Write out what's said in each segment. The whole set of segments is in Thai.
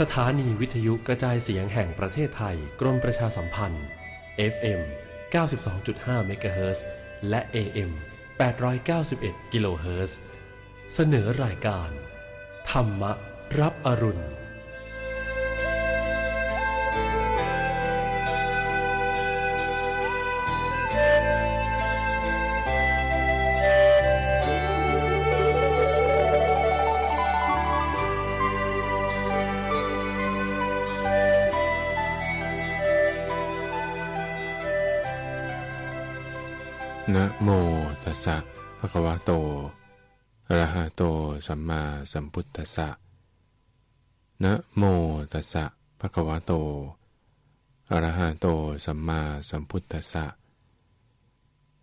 สถานีวิทยุกระจายเสียงแห่งประเทศไทย กรมประชาสัมพันธ์ FM 92.5เมกะเฮิรตซ์และ AM 891กิโลเฮิรตซ์เสนอรายการ ธรรมรับอรุณ คะวะโตอะระหะโตสัมมาสัมพุทธัสสะนะโมตัสสะภะคะวะโตอะระหะโตสัมมาสัมพุทธัสสะ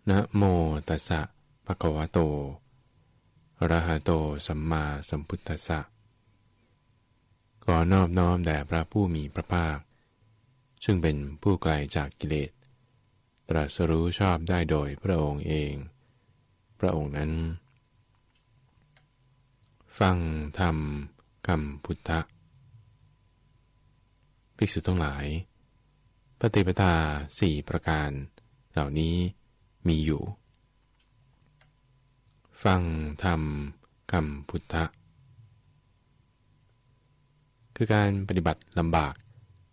นะโมตัสสะภะคะวะโตอะระหะโตสัมมาสัมพุทธัสสะขอนอบน้อมแด่พระผู้มีพระภาค ซึ่งเป็นผู้ไกลจากกิเลส ตรัสรู้ชอบได้โดยพระองค์เอง พระองค์นั้น ฟังธรรมคำพุทธะ ภิกษุทั้งหลาย ปฏิปทาสี่ประการ เหล่านี้มีอยู่ ฟังธรรมคำพุทธะ คือการปฏิบัติลำบาก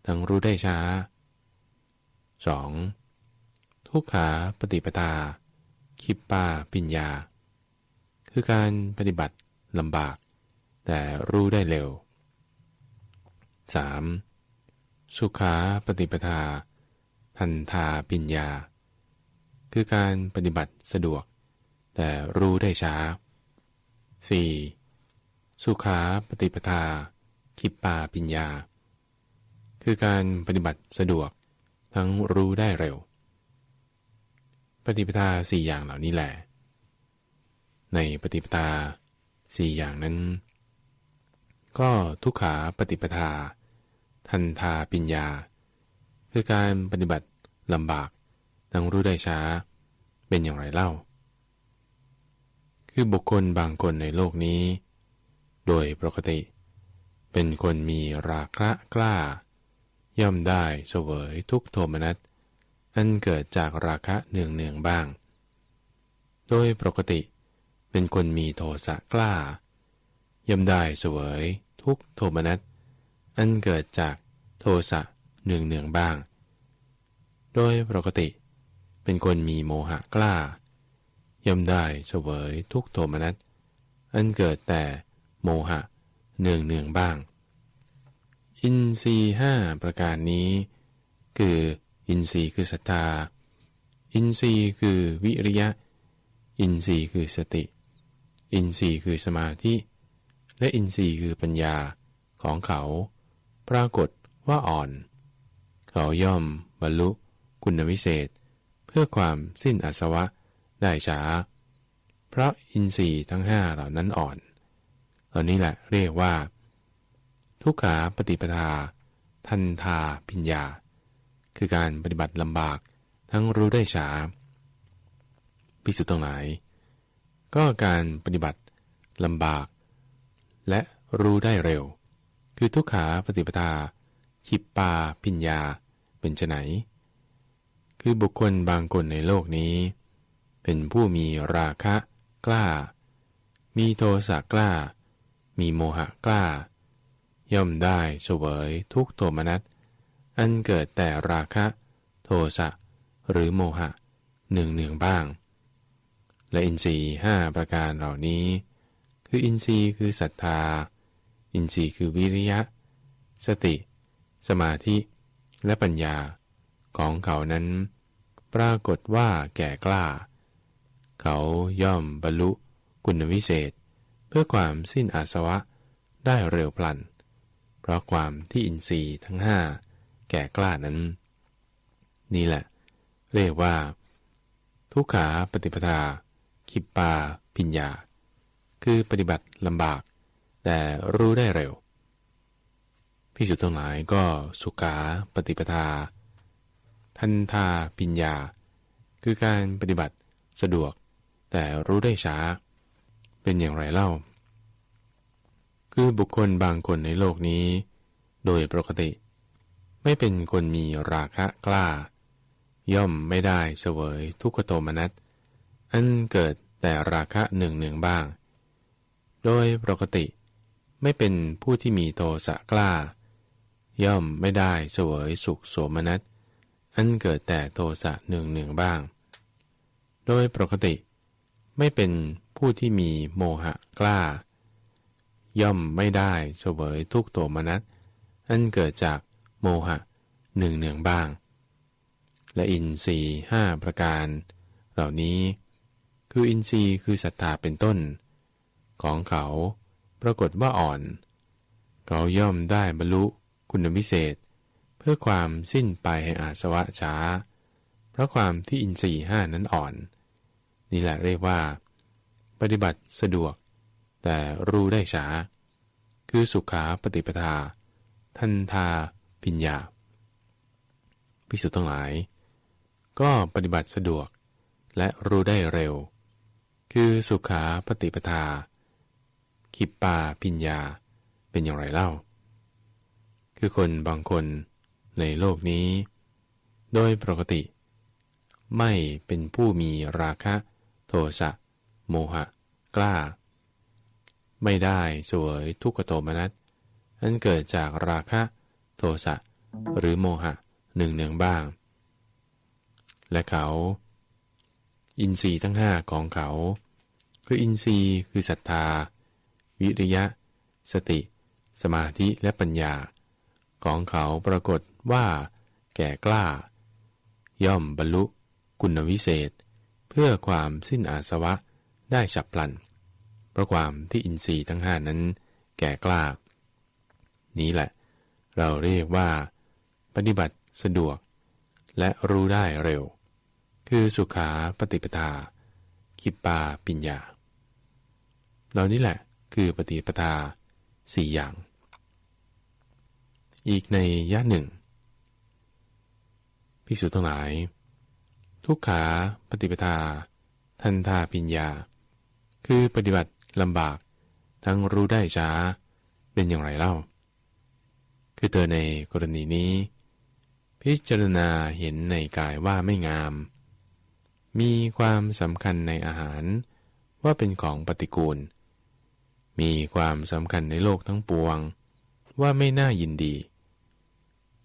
ทั้งรู้ได้ช้า 2. ทุกขาปฏิปทา คิปปาปิญญา คือการปฏิบัติลำบาก แต่รู้ได้เร็ว 3. สุขาปฏิปทา ทันทาปิญญา คือการปฏิบัติสะดวก แต่รู้ได้ช้า 4. สุขาปฏิปทา คิปปาปิญญา คือการปฏิบัติสะดวก ทั้งรู้ได้เร็ว ปฏิปทาสี่อย่างเหล่านี้แหละในปฏิปทาสี่อย่างนั้น ก็ทุกขาปฏิปทา ทันทาปิญญา คือการปฏิบัติลำบากทั้งรู้ได้ช้า เป็นอย่างไรเล่า คือบุคคลบางคนในโลกนี้ โดยปกติ เป็นคนมีราคะกล้า ย่อมได้เสวยทุกโทมนัส อันเกิดจากราคะเนืองเนืองๆบ้าง โดยปกติ เป็นคนมีโทสะกล้าย่อมได้เสวยทุกโทมนัสอันเกิดจากโทสะเนืองเนืองๆบ้าง โดยปกติ เป็นคนมีโมหะกล้าย่อมได้เสวยทุกโทมนัสอันเกิดแต่โมหะเนืองเนืองๆบ้าง อินทรีห้าประการนี้ คือ อินทรีย์คือศรัทธา อินทรีย์คือวิริยะ อินทรีย์คือสติ อินทรีย์คือสมาธิ และอินทรีย์คือปัญญาของเขา ปรากฏว่าอ่อน เขาย่อมบรรลุคุณวิเศษ เพื่อความสิ้นอาสวะได้ช้า เพราะอินทรีย์ทั้งห้าเหล่านั้นอ่อน เหล่านี้แหละเรียกว่า ทุกขาปฏิปทา ทันทาปิญญา คือการปฏิบัติลำบากทั้งรู้ได้ช้าพิสุทธ์ทั้งหลาย ก็การปฏิบัติลำบาก และรู้ได้เร็ว คือทุกขาปฏิปทาขิปปาปิญญาเป็นไนคือบุคคลบางคนในโลกนี้ เป็นผู้มีราคะกล้า มีโทสะกล้า มีโมหะกล้า ย่อมได้เสวยทุกโทมนัส อันเกิดแต่ราคะ โทสะหรือโมหะหนึ่งหนึ่งบ้าง และอินทรีย์ห้าประการเหล่านี้ คืออินทรีย์คือศรัทธา อินทรีย์คือวิริยะ สติ สมาธิและปัญญาของเขานั้น ปรากฏว่าแก่กล้า เขาย่อมบรรลุคุณวิเศษ เพื่อความสิ้นอาสวะได้เร็วพลัน เพราะความที่อินทรีย์ทั้งห้า แก่กล้านั้น นี่แหละ เรียกว่า ทุกขาปฏิปทา คิปปา ปิญญา คือปฏิบัติลำบาก แต่รู้ได้เร็วพิสุทธ์ทั้งหลายก็สุขาปฏิปทา ทันทาปิญญา คือการปฏิบัติสะดวก แต่รู้ได้ช้า เป็นอย่างไรเล่า คือบุคคลบางคนในโลกนี้ โดยปกติ ไม่เป็นคนมีราคะกล้า ย่อมไม่ได้เสวยทุกขโทมนัสอันเกิดแต่ราคะหนึ่งหนึ่งบ้าง โดยปกติ ไม่เป็นผู้ที่มีโทสะกล้า ย่อมไม่ได้เสวยสุขโสมนัสอันเกิดแต่โทสะหนึ่งหนึ่งบ้าง โดยปกติ ไม่เป็นผู้ที่มีโมหะกล้า ย่อมไม่ได้เสวยทุกโทมนัสอันเกิดจาก โมหะหนึ่งหนึ่งบ้าง และอินทรีห้าประการ เหล่านี้ คืออินทรีย์คือศรัทธาเป็นต้น ของเขาปรากฏว่าอ่อน เขาย่อมได้บรรลุคุณวิเศษ เพื่อความสิ้นไปแห่งอาสวะช้า เพราะความที่อินทรีห้านั้นอ่อน นี่แหละเรียกว่า ปฏิบัติสะดวก แต่รู้ได้ช้า คือสุขาปฏิปทา ทันทา พิญญาพิสุทั้งหลาย ก็ปฏิบัติสะดวกและรู้ได้เร็ว คือสุขาปฏิปทา ขิปปาพิญญาเป็นอย่างไรเล่า คือคนบางคนในโลกนี้ โดยปกติ ไม่เป็นผู้มีราคะ โทสะโมหะ กล้า ไม่ได้สวยทุกขโทมนัสอันเกิดจากราคะ โทสะหรือโมหะหนึ่งหนึ่งบ้าง และเขา อินทรีย์ทั้งห้าของเขา คืออินทรีย์คือศรัทธา วิริยะ สติ สมาธิและปัญญา ของเขาปรากฏว่า แก่กล้า ย่อมบรรลุคุณวิเศษ เพื่อความสิ้นอาสวะได้ฉับพลัน เพราะความที่อินทรีย์ทั้งห้านั้น แก่กล้า นี้แหละ เราเรียกว่า ปฏิบัติสะดวก และรู้ได้เร็ว คือสุขาปฏิปทาคิปปาปิญญา เหล่านี้แหละคือปฏิปทาสี่อย่าง อีกในยะหนึ่งภิกษุทั้งหลาย ทุกขาปฏิปทา ทันทาปิญญา คือปฏิบัติลำบาก ทั้งรู้ได้ช้า เป็นอย่างไรเล่า คือเธอในกรณีนี้ พิจารณาเห็นในกายว่าไม่งาม มีความสำคัญในอาหารว่าเป็นของปฏิกูล มีความสำคัญในโลกทั้งปวง ว่าไม่น่ายินดี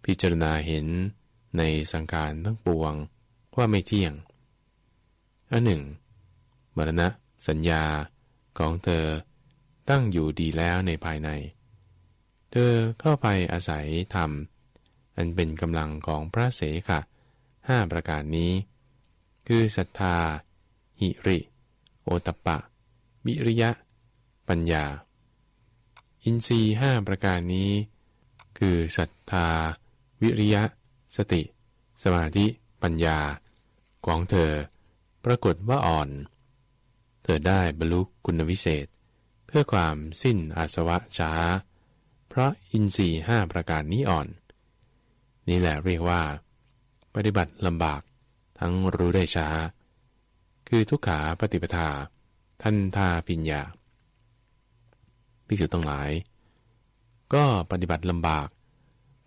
พิจารณาเห็นในสังขารทั้งปวงว่าไม่เที่ยงอันหนึ่งมรณะสัญญาของเธอตั้งอยู่ดีแล้วในภายใน เธอเข้าไปอาศัยธรรม อันเป็นกำลังของพระเสขะห้าประการนี้ คือศรัทธา หิริ โอตปะ วิริยะ ปัญญา อินทรีห้าประการนี้ คือศรัทธา วิริยะ สติ สมาธิ ปัญญา ของเธอ ปรากฏว่าอ่อน เธอได้บรรลุคุณวิเศษ เพื่อความสิ้นอาสวะช้า เพราะอินทรีห้าประการนี้อ่อน นี่แหละเรียกว่า ปฏิบัติลำบากทั้งรู้ได้ช้า คือทุกขาปฏิปทา ทันทาปิญญาภิกษุทั้งหลาย ก็ปฏิบัติลำบาก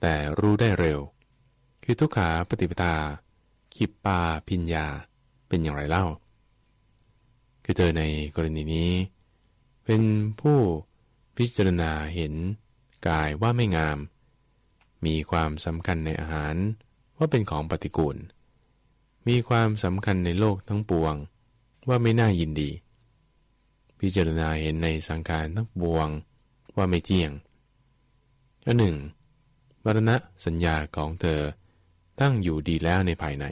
แต่รู้ได้เร็ว คือทุกขาปฏิปทาคิปปาพิญญาเป็นอย่างไรเล่า คือเธอในกรณีนี้ เป็นผู้พิจารณาเห็น กายว่าไม่งาม มีความสำคัญในอาหารว่าเป็นของปฏิกูล มีความสำคัญในโลกทั้งปวง ว่าไม่น่ายินดี พิจารณาเห็นในสังขารทั้งปวงว่าไม่เที่ยงอันหนึ่งวรณะสัญญาของเธอตั้งอยู่ดีแล้วในภายใน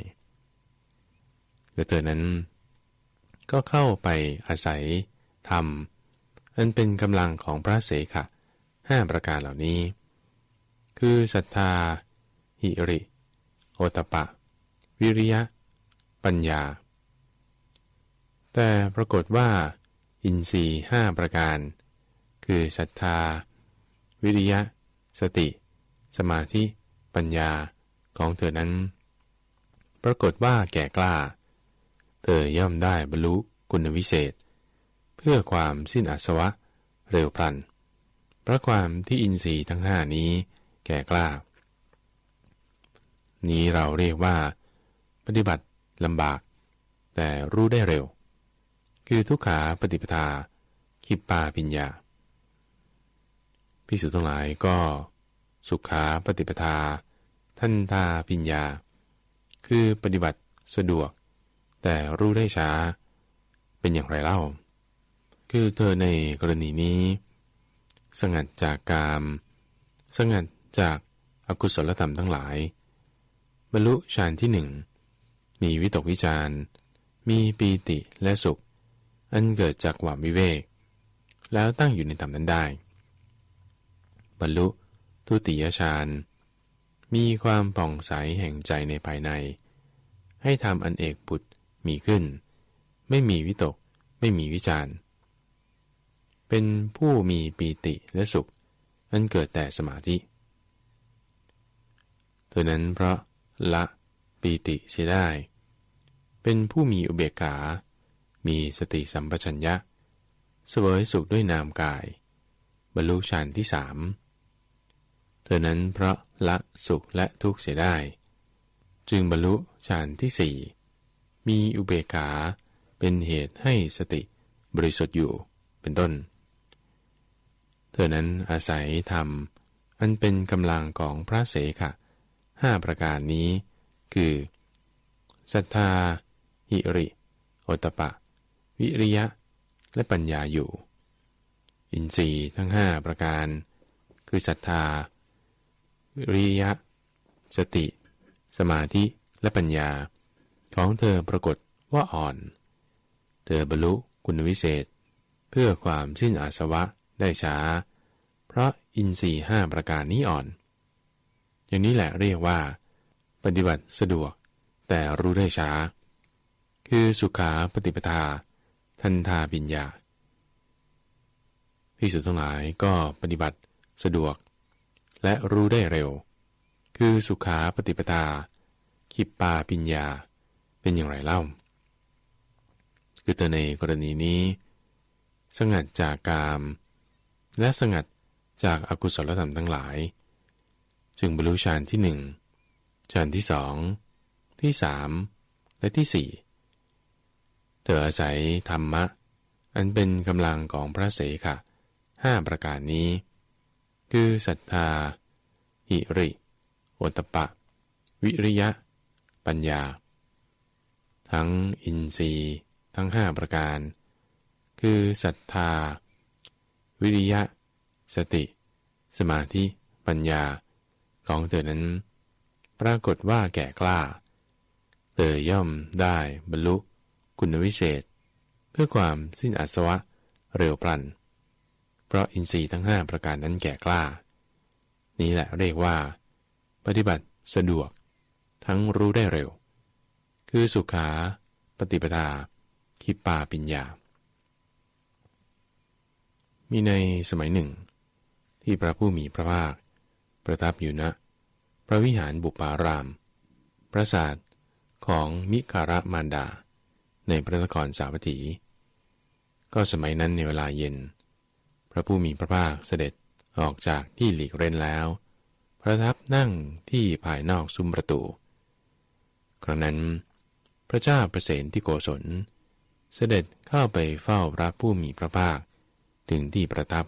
และเธอนั้น ก็เข้าไปอาศัยธรรมอันเป็นกำลังของพระเสขะ ห้าประการเหล่านี้ คือศรัทธา หิริ โอตปะ วิริยะ ปัญญา แต่ปรากฏว่า อินทรีห้าประการ คือศรัทธา วิริยะ สติ สมาธิ ปัญญาของเธอนั้น ปรากฏว่าแก่กล้า เธอย่อมได้บรรลุคุณวิเศษ เพื่อความสิ้นอาสวะเร็วพลันเพราะความที่อินทรีย์ทั้งห้านี้แก่กล้า นี้เราเรียกว่า ปฏิบัติลำบาก แต่รู้ได้เร็ว คือทุกขาปฏิปทาคิปปาปิญญาพิสุทั้งหลายก็ สุขาปฏิปทา ทันตาปิญญา คือปฏิบัติสะดวก แต่รู้ได้ช้า เป็นอย่างไรเล่า คือเธอในกรณีนี้ สงัดจากกาม สงัดจากอากุศลธรรมทั้งหลาย บรรลุฌานที่หนึ่ง มีวิตกวิจารมีปีติและสุข อันเกิดจากหวามวิเวก แล้วตั้งอยู่ในธรรมนั้นได้ บรรลุทุติยฌานมีความป่องใสแห่งใจในภายใน ให้ทำอันเอกปุตมีขึ้น ไม่มีวิตก ไม่มีวิจาร เป็นผู้มีปีติและสุข อันเกิดแต่สมาธิเท่านั้นเพราะละปีติเสียได้ เป็นผู้มีอุเบกขา มีสติสัมปชัญญะ เสวยสุขด้วยนามกาย บรรลุฌานที่สามเท่านั้นเพราะละสุขและทุกข์เสียได้ จึงบรรลุฌานที่สี่มีอุเบกขาเป็นเหตุให้สติบริสุทธิ์อยู่เป็นต้น เธอนั้นอาศัยธรรม อันเป็นกำลังของพระเสขะห้าประการนี้ คือศรัทธา หิริ โอตปะ วิริยะ และปัญญาอยู่ อินทรีย์ทั้งห้าประการ คือศรัทธา วิริยะ สติ สมาธิและปัญญา ของเธอปรากฏว่าอ่อน เธอบรรลุคุณวิเศษ เพื่อความสิ้นอาสวะ ได้ช้า เพราะอินทรีย์ห้าประการนี้อ่อน อย่างนี้แหละเรียกว่า ปฏิบัติสะดวก แต่รู้ได้ช้า คือสุขาปฏิปทา ทันทาปิญญาพิสุทั้งหลายก็ปฏิบัติสะดวก และรู้ได้เร็ว คือสุขาปฏิปทาคิปปาปิญญาเป็นอย่างไรเล่า คือเธอในกรณีนี้ สงัดจากกาม และสงัดจากอากุศลธรรมทั้งหลาย จึงบรรลุฌานที่หนึ่งฌานที่สองที่สามและที่สี่เธออาศัยธรรมะ อันเป็นกำลังของพระเสขะห้าประการนี้ คือศรัทธา หิริโอตปะ วิริยะ ปัญญา ทั้งอินทรีย์ทั้งห้าประการ คือศรัทธา วิริยะ สติ สมาธิ ปัญญา ของเธอนั้น ปรากฏว่าแก่กล้า เธอย่อมได้บรรลุ คุณวิเศษ เพื่อความสิ้นอาสวะเร็วพลัน เพราะอินทรีย์ทั้งห้าประการนั้นแก่กล้า นี้แหละเรียกว่า ปฏิบัติสะดวก ทั้งรู้ได้เร็ว คือสุขา ปฏิปทาคิปปาปิญญา มีในสมัยหนึ่ง ที่พระผู้มีพระภาค ประทับอยู่ณนะ พระวิหารบุปาราม ปราสาทของมิคารมารดา ในพระนครสาวัตถี ก็สมัยนั้นในเวลาเย็น พระผู้มีพระภาคเสด็จออกจากที่หลีกเร้นแล้ว ประทับนั่งที่ภายนอกซุ้มประตู ครั้งนั้น พระเจ้าประเสนที่โกศล เสด็จเข้าไปเฝ้าพระผู้มีพระภาค ถึงที่ประทับ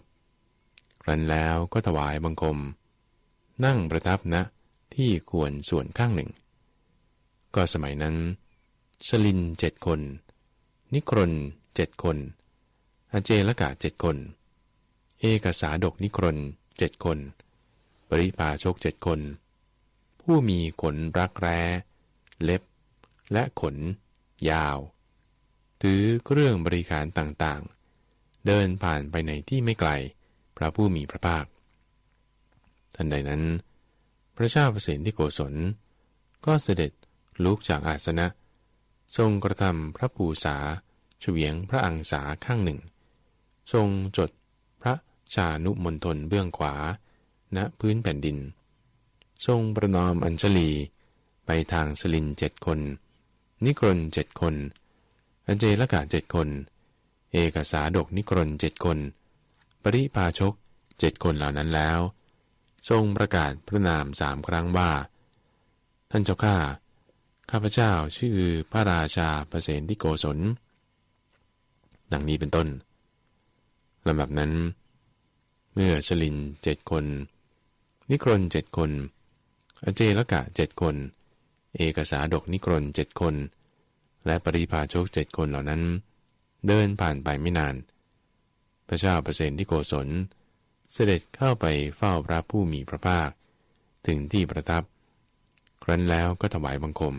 ครั้นแล้วก็ถวายบังคม นั่งประทับณนะที่ควรส่วนข้างหนึ่ง ก็สมัยนั้น ชลินเจ็ดคน นิครนเจ็ดคนอาเจละกะเจ็ดคน เอกสาดกนิครนเจ็ดคน ปริปาชกเจ็ดคน ผู้มีขนรักแร้ เล็บ และขน ยาว ถือเครื่องบริการต่างๆ เดินผ่านไปในที่ไม่ไกล พระผู้มีพระภาค ทันใดนั้น พระเจ้าเปรตที่โกศล ก็เสด็จลุกจากอาสนะ ทรงกระทำพระภูษาเฉียงพระอังสาข้างหนึ่ง ทรงจดพระชานุมนทนเบื้องขวา ณพื้นแผ่นดิน ทรงประนอมอัญชลี ไปทางสลินเจ็ดคน นิกรนเจ็ดคนอัญเจลกะเจ็ดคน เอกสาดกนิกรนเจ็ดคน ปริพาชกเจ็ดคนเหล่านั้นแล้ว ทรงประกาศพระนามสามครั้งว่า ท่านเจ้าข้าข้าพเจ้าชื่อพระราชาประเสนที่โกศล ดังนี้เป็นต้นลำดับนั้น เมื่อชลินเจ็ดคน นิครนเจ็ดคน อเจลกะเจ็ดคน เอกสาดกนิครนเจ็ดคน และปริพาชกเจ็ดคนเหล่านั้น เดินผ่านไปไม่นาน พระเจ้าประเสนที่โกศล เสด็จเข้าไปเฝ้าพระผู้มีพระภาค ถึงที่ประทับ ครั้นแล้วก็ถวายบังคม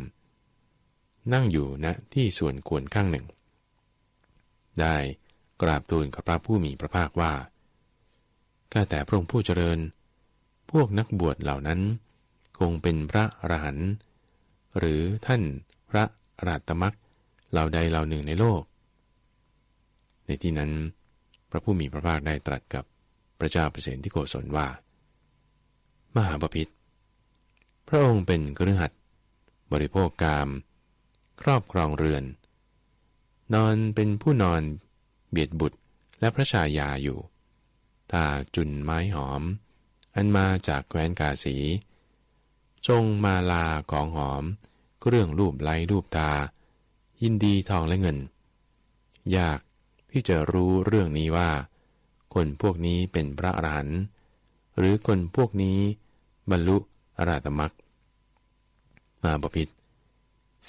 นั่งอยู่ณที่ส่วนควรข้างหนึ่ง ได้กราบทูลกับพระผู้มีพระภาคว่าข้าแต่พระองค์ผู้เจริญ พวกนักบวชเหล่านั้น คงเป็นพระอรหันต์หรือท่านพระอรัตมักเหล่าใดเหล่าหนึ่งในโลก ในที่นั้น พระผู้มีพระภาคได้ตรัสกับพระเจ้าเปรตที่โกศลว่า มหาปพิธพระองค์เป็นกฤหัสถ์บริโภคกาม ครอบครองเรือน นอนเป็นผู้นอนเบียดบุตรและพระชายาอยู่ตาจุนไม้หอม อันมาจากแคว้นกาสีทรงมาลาของหอมเครื่องรูปไล้รูปตา ยินดีทองและเงิน ยาก ที่จะรู้เรื่องนี้ว่า คนพวกนี้เป็นพระอรหันต์หรือคนพวกนี้บรรลุอรหัตมรักมาบพิษ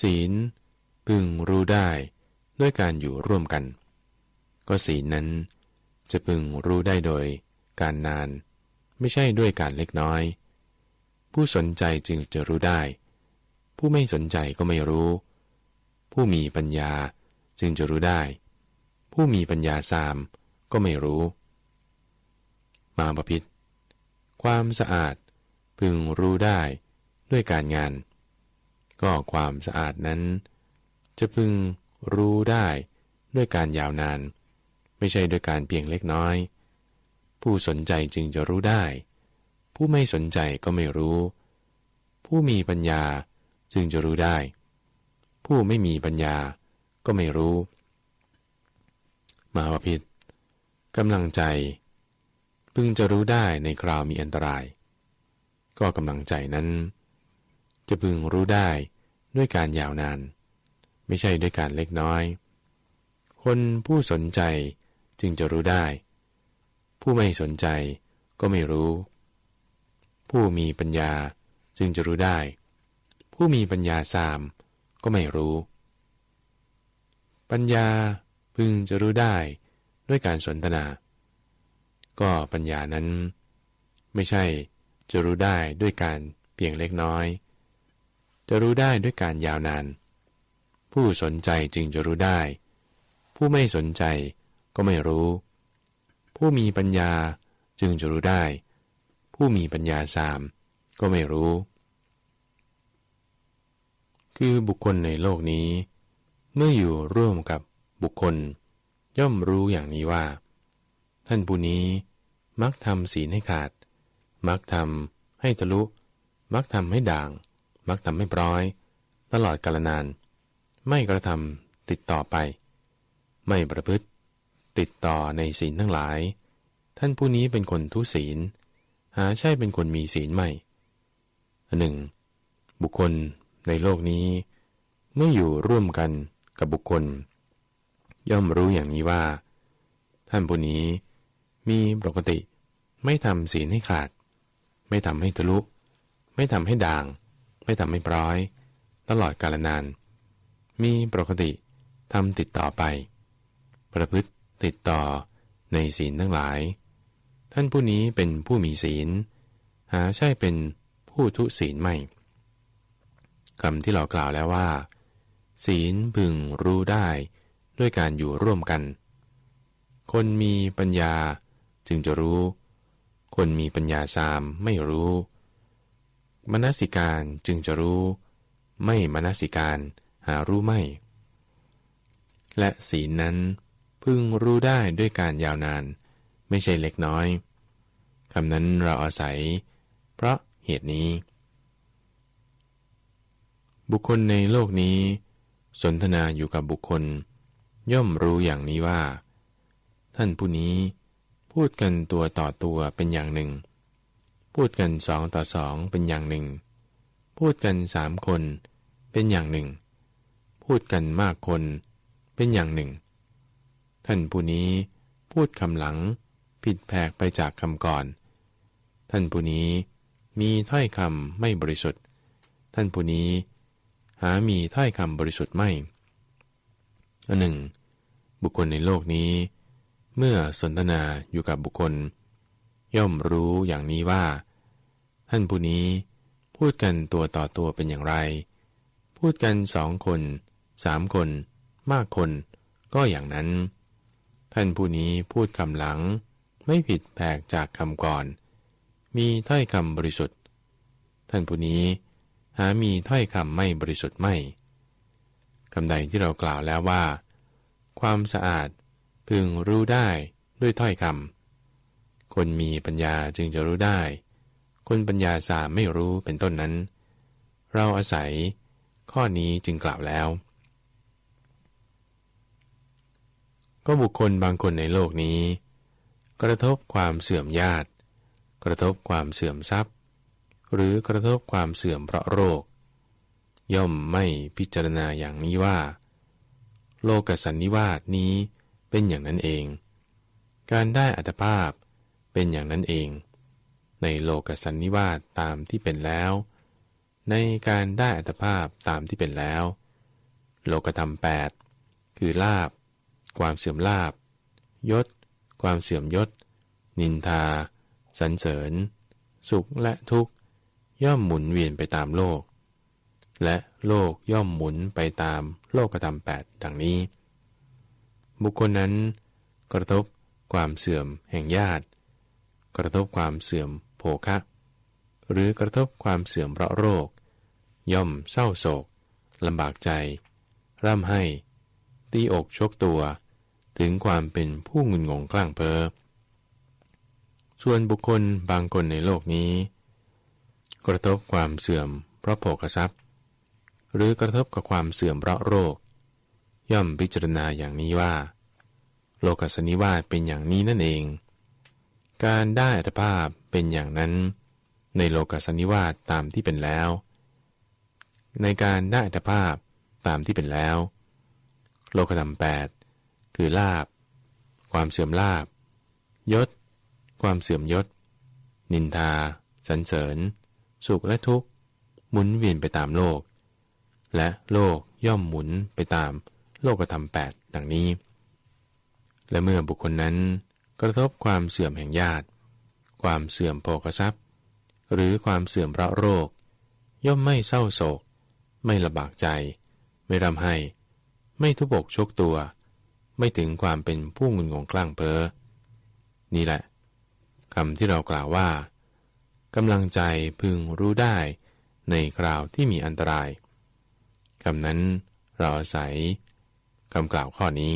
ศีลพึงรู้ได้ด้วยการอยู่ร่วมกัน ก็ศีลนั้น จะพึงรู้ได้โดยการนาน ไม่ใช่ด้วยการเล็กน้อย ผู้สนใจจึงจะรู้ได้ ผู้ไม่สนใจก็ไม่รู้ ผู้มีปัญญาจึงจะรู้ได้ ผู้มีปัญญาสามก็ไม่รู้ มาบพิษความสะอาดพึงรู้ได้ด้วยการงาน ก็ความสะอาดนั้น จะพึงรู้ได้ด้วยการยาวนาน ไม่ใช่ด้วยการเพียงเล็กน้อย ผู้สนใจจึงจะรู้ได้ ผู้ไม่สนใจก็ไม่รู้ ผู้มีปัญญาจึงจะรู้ได้ ผู้ไม่มีปัญญาก็ไม่รู้ มหาวพิษกำลังใจ พึงจะรู้ได้ในคราวมีอันตราย ก็กำลังใจนั้น จะพึงรู้ได้ด้วยการยาวนาน ไม่ใช่ด้วยการเล็กน้อย คนผู้สนใจจึงจะรู้ได้ ผู้ไม่สนใจก็ไม่รู้ ผู้มีปัญญาจึงจะรู้ได้ ผู้มีปัญญาสามก็ไม่รู้ ปัญญา พึงจะรู้ได้ด้วยการสนทนา ก็ปัญญานั้น ไม่ใช่จะรู้ได้ด้วยการเพียงเล็กน้อย จะรู้ได้ด้วยการยาวนาน ผู้สนใจจึงจะรู้ได้ ผู้ไม่สนใจก็ไม่รู้ ผู้มีปัญญาจึงจะรู้ได้ ผู้มีปัญญาสามก็ไม่รู้ คือบุคคลในโลกนี้ เมื่ออยู่ร่วมกับ บุคคล ย่อมรู้อย่างนี้ว่า ท่านผู้นี้ มักทำศีลให้ขาด มักทำให้ทะลุ มักทำให้ด่าง มักทำให้ปร้อย ตลอดกาลนาน ไม่กระทำติดต่อไป ไม่ประพฤติ ติดต่อในศีลทั้งหลาย ท่านผู้นี้เป็นคนทุศีล หาใช่เป็นคนมีศีลไม่หนึ่งบุคคลในโลกนี้ เมื่ออยู่ร่วมกันกับบุคคล ย่อมรู้อย่างนี้ว่า ท่านผู้นี้มีปกติ ไม่ทำศีลให้ขาด ไม่ทำให้ทะลุ ไม่ทำให้ด่าง ไม่ทำให้ปร้อย ตลอดกาลนาน มีปกติทำติดต่อไป ประพฤติติดต่อในศีลทั้งหลาย ท่านผู้นี้เป็นผู้มีศีล หาใช่เป็นผู้ทุศีลไม่คำที่เรากล่าวแล้วว่า ศีลพึงรู้ได้ ด้วยการอยู่ร่วมกัน คนมีปัญญาจึงจะรู้ คนมีปัญญาสามไม่รู้ มนสิการจึงจะรู้ ไม่มนสิการหารู้ไม่ และศีลนั้นพึงรู้ได้ด้วยการยาวนาน ไม่ใช่เล็กน้อยคำนั้นเราอาศัย เพราะเหตุนี้ บุคคลในโลกนี้ สนทนาอยู่กับบุคคล ย่อมรู้อย่างนี้ว่า ท่านผู้นี้ พูดกันตัวต่อตัวเป็นอย่างหนึ่ง พูดกันสองต่อสองเป็นอย่างหนึ่ง พูดกันสามคนเป็นอย่างหนึ่ง พูดกันมากคนเป็นอย่างหนึ่ง ท่านผู้นี้พูดคำหลังผิดแผกไปจากคำก่อน ท่านผู้นี้มีถ้อยคำไม่บริสุทธิ์ ท่านผู้นี้ หามีถ้อยคำบริสุทธิ์ไม่อันหนึ่ง บุคคลในโลกนี้ เมื่อสนทนาอยู่กับบุคคล ย่อมรู้อย่างนี้ว่า ท่านผู้นี้ พูดกันตัวต่อตัวเป็นอย่างไร พูดกันสองคนสามคน มากคน ก็อย่างนั้น ท่านผู้นี้พูดคำหลัง ไม่ผิดแผกจากคำก่อน มีถ้อยคำบริสุทธิ์ ท่านผู้นี้หามีถ้อยคำไม่บริสุทธิ์ไม่คำใดที่เรากล่าวแล้วว่า ความสะอาด พึงรู้ได้ด้วยถ้อยคำคนมีปัญญาจึงจะรู้ได้ คนปัญญาสามไม่รู้เป็นต้นนั้น เราอาศัยข้อนี้จึงกล่าวแล้ว ก็บุคคลบางคนในโลกนี้ กระทบความเสื่อมญาติ กระทบความเสื่อมทรัพย์ หรือกระทบความเสื่อมเพราะโรค ย่อมไม่พิจารณาอย่างนี้ว่า โลกสันนิวาสนี้เป็นอย่างนั้นเอง การได้อัตภาพเป็นอย่างนั้นเอง ในโลกสันนิวาสตามที่เป็นแล้ว ในการได้อัตภาพตามที่เป็นแล้ว โลกธรรมแปดคือลาบ ความเสื่อมลาบ ยศ ความเสื่อมยศ นินทาสรรเสริญ สุขและทุกข์ ย่อมหมุนเวียนไปตามโลก และโลกย่อมหมุนไปตาม โลกธรรมแปดดังนี้ บุคคลนั้น กระทบความเสื่อมแห่งญาติ กระทบความเสื่อมโภคะ หรือกระทบความเสื่อมเพราะโรค ย่อมเศร้าโศกลำบากใจ ร่ำให้ ตีอกชกตัว ถึงความเป็นผู้งุนงงคลั่งเพ้อส่วนบุคคลบางคนในโลกนี้ กระทบความเสื่อมเพราะโภคทรัพย์ หรือกระทบกับความเสื่อมเพราะโรค ย่อมพิจารณาอย่างนี้ว่า โลกสนิวาสเป็นอย่างนี้นั่นเอง การได้อัตภาพเป็นอย่างนั้น ในโลกสนิวาสตามที่เป็นแล้ว ในการได้อัตภาพตามที่เป็นแล้ว โลกธรรมแปดคือลาบ ความเสื่อมลาบ ยศ ความเสื่อมยศ นินทาสรรเสริญ สุขและทุกข์ หมุนเวียนไปตามโลก และโลกย่อมหมุนไปตามโลกธรรมแปดดังนี้ และเมื่อบุคคลนั้นกระทบความเสื่อมแห่งญาติ ความเสื่อมโภคทรัพย์ หรือความเสื่อมเพราะโรค ย่อมไม่เศร้าโศก ไม่ลำบากใจ ไม่รำไห้ ไม่ทุบอกชกตัว ไม่ถึงความเป็นผู้งุนงงกล้างเพ้อ นี่แหละคำที่เรากล่าวว่ากำลังใจพึงรู้ได้ในคราวที่มีอันตราย คำนั้นเราอาศัยคำกล่าวข้อนี้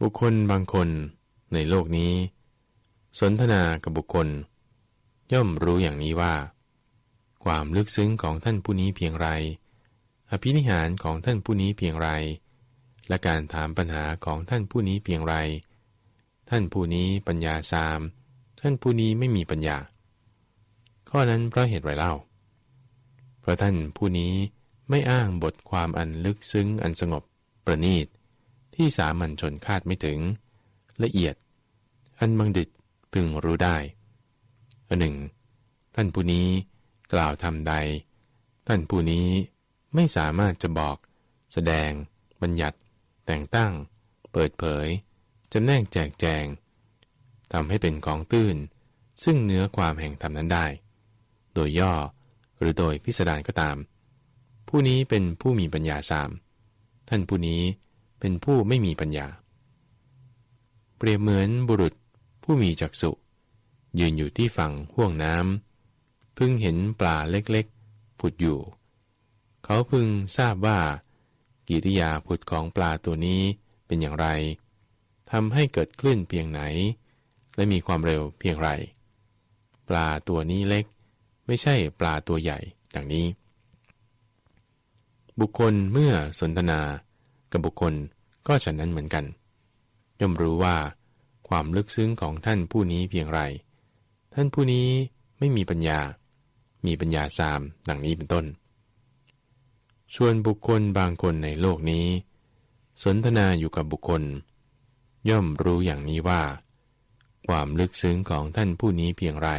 บุคคลบางคนในโลกนี้ สนทนากับบุคคล ย่อมรู้อย่างนี้ว่า ความลึกซึ้งของท่านผู้นี้เพียงไร อภินิหารของท่านผู้นี้เพียงไร และการถามปัญหาของท่านผู้นี้เพียงไร ท่านผู้นี้ปัญญาสาม ท่านผู้นี้ไม่มีปัญญา ข้อนั้นเพราะเหตุไรเล่า เพราะท่านผู้นี้ไม่อ้างบทความอันลึกซึ้งอันสงบประณีต ที่สามัญชนคาดไม่ถึง ละเอียด อันบังดิตพึงรู้ได้อันหนึ่ง ท่านผู้นี้กล่าวทำใด ท่านผู้นี้ไม่สามารถจะบอก แสดง บัญญัติ แต่งตั้ง เปิดเผยจำแนกแจกแจงทำให้เป็นของตื้น ซึ่งเนื้อความแห่งธรรมนั้นได้ โดยย่อ หรือโดยพิสดารก็ตาม ผู้นี้เป็นผู้มีปัญญาสาม ท่านผู้นี้เป็นผู้ไม่มีปัญญา เปรียบเหมือนบุรุษผู้มีจักษุยืนอยู่ที่ฝั่งห่วงน้ำพึงเห็นปลาเล็กๆ ผุดอยู่ เขาพึงทราบว่า กิริยาผุดของปลาตัวนี้เป็นอย่างไรทำให้เกิดคลื่นเพียงไหน และมีความเร็วเพียงไร ปลาตัวนี้เล็ก ไม่ใช่ปลาตัวใหญ่ดังนี้ บุคคลเมื่อสนทนา กับบุคคลก็ฉะนั้นเหมือนกัน ย่อมรู้ว่า ความลึกซึ้งของท่านผู้นี้เพียงไร ท่านผู้นี้ไม่มีปัญญา มีปัญญาสามดังนี้เป็นต้น ส่วนบุคคลบางคนในโลกนี้ สนทนาอยู่กับบุคคล ย่อมรู้อย่างนี้ว่า ความลึกซึ้งของท่านผู้นี้เพียงไร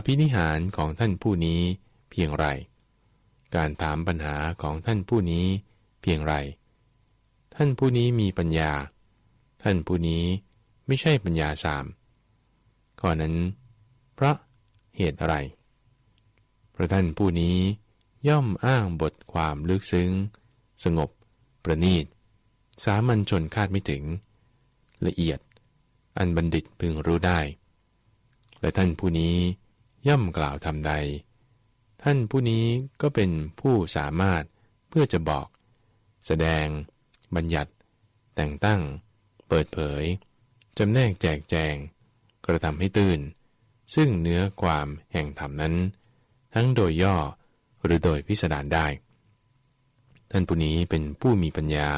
อภินิหารของท่านผู้นี้เพียงไร การถามปัญหาของท่านผู้นี้เพียงไร ท่านผู้นี้มีปัญญา ท่านผู้นี้ไม่ใช่ปัญญาสามข้อนั้นเพราะเหตุอะไรเพราะท่านผู้นี้ย่อมอ้างบทความลึกซึ้ง สงบ ประณีต สามัญชนคาดไม่ถึง ละเอียด อันบัณฑิตพึงรู้ได้ และท่านผู้นี้ ย่อมกล่าวทำใด ท่านผู้นี้ก็เป็นผู้สามารถเพื่อจะบอก แสดง บัญญัติ แต่งตั้ง เปิดเผยจำแนกแจกแจง กระทำให้ตื่น ซึ่งเนื้อความแห่งธรรมนั้น ทั้งโดยย่อหรือโดยพิสดารได้ ท่านผู้นี้เป็นผู้มีปัญญา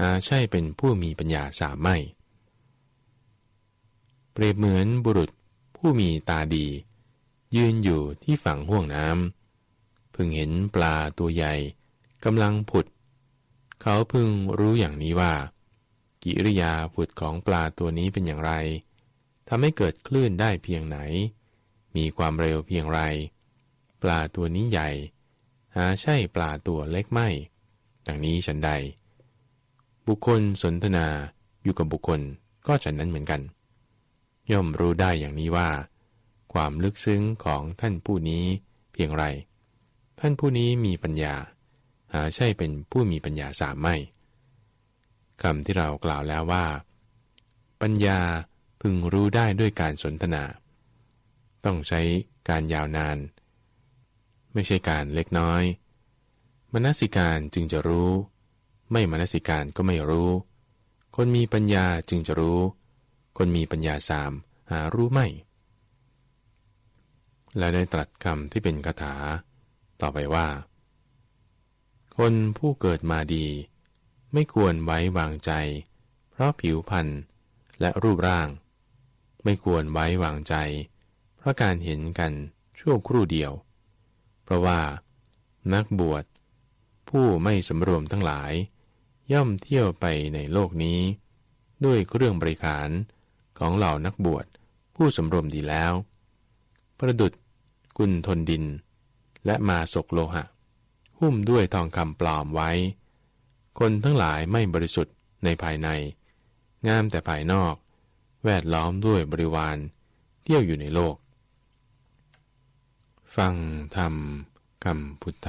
หาใช่เป็นผู้มีปัญญาสามไม่ เปรียบเหมือนบุรุษผู้มีตาดี ยืนอยู่ที่ฝั่งห่วงน้ำพึงเห็นปลาตัวใหญ่กำลังผุด เขาพึงรู้อย่างนี้ว่า กิริยาผุดของปลาตัวนี้เป็นอย่างไรทำให้เกิดคลื่นได้เพียงไหน มีความเร็วเพียงไร ปลาตัวนี้ใหญ่ หาใช่ปลาตัวเล็กไม่ ดังนี้ฉันใด บุคคลสนทนาอยู่กับบุคคลก็ฉันนั้นเหมือนกัน ย่อมรู้ได้อย่างนี้ว่า ความลึกซึ้งของท่านผู้นี้เพียงไร ท่านผู้นี้มีปัญญา หาใช่เป็นผู้มีปัญญาสามไม่คำที่เรากล่าวแล้วว่า ปัญญาพึงรู้ได้ด้วยการสนทนา ต้องใช้การยาวนาน ไม่ใช่การเล็กน้อย มนสิการจึงจะรู้ ไม่มนสิการก็ไม่รู้ คนมีปัญญาจึงจะรู้ คนมีปัญญาสามหารู้ไม่ และได้ตรัสคำที่เป็นคาถา ต่อไปว่า คนผู้เกิดมาดี ไม่ควรไว้วางใจ เพราะผิวพรรณและรูปร่าง ไม่ควรไว้วางใจ เพราะการเห็นกันชั่วครู่เดียว เพราะว่า นักบวช ผู้ไม่สำรวมทั้งหลาย ย่อมเที่ยวไปในโลกนี้ ด้วยเครื่องบริขารของเหล่านักบวชผู้สำรวมดีแล้ว ประดุด กุนทนดิน และมาศกโลหะ หุ้มด้วยทองคำปลอมไว้ คนทั้งหลายไม่บริสุทธิ์ในภายใน งามแต่ภายนอก แวดล้อมด้วยบริวาร เที่ยวอยู่ในโลก ฟังธรรมคำพุทธ